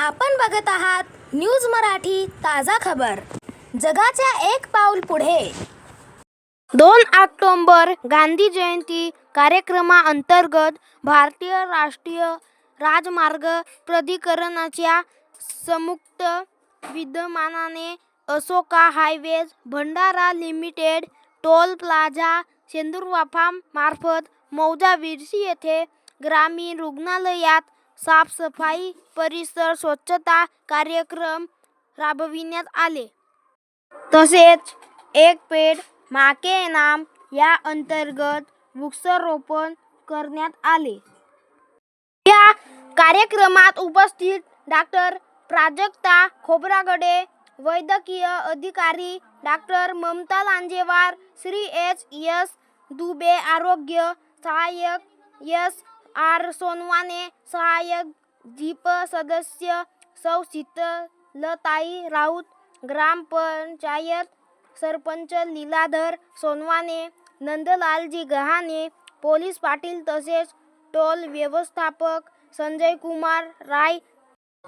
आपण बघत आहात न्यूज मराठी ताजा खबर. जगाच्या एक पाऊल पुढे. दोन ऑक्टोंबर गांधी जयंती कार्यक्रमाअंतर्गत भारतीय राष्ट्रीय राजमार्ग प्राधिकरणाच्या संयुक्त विद्यमानाने Ashoka highways Bhandara limited toll plaza Shendurwafa मार्फत मौजा विरशी येथे ग्रामीण रुग्णालयात साफसफाई परिसर स्वच्छता कार्यक्रम राबविण्यात आले. तसेच एक पेड माके नाम या अंतर्गत वृक्षारोपण करण्यात आले. या कार्यक्रमात उपस्थित डॉक्टर प्राजक्ता खोब्रागडे वैद्यकीय अधिकारी doctor Mamata Lanjewar Shri H S Dubey आरोग्य सहाय्यक एस आर सोनवाने सहाय्यक जीप सदस्य सौ शीतलताई राऊत ग्रामपंचायत सरपंच लीलाधर सोनवाने नंदलालजी गहाणे पोलीस पाटील तसेच टोल व्यवस्थापक संजय कुमार राय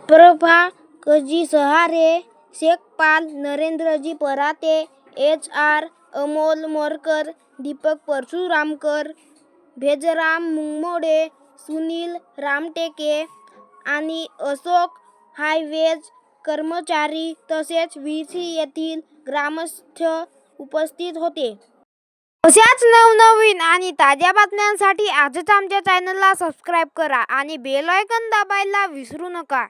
प्रभा कजी सहारे शेखपाल नरेंद्रजी पराते एच आर अमोल मोरकर दीपक परशुरामकर भेजराम मुंगमोडे सुनील रामटेके आणि अशोक हायवेज कर्मचारी तसेच विसी येथील ग्रामस्थ उपस्थित होते. अशाच नवनवीन आणि ताज्या बातम्यांसाठी आजच आमच्या चॅनलला सबस्क्राईब करा आणि बेल आयकन दाबायला विसरू नका.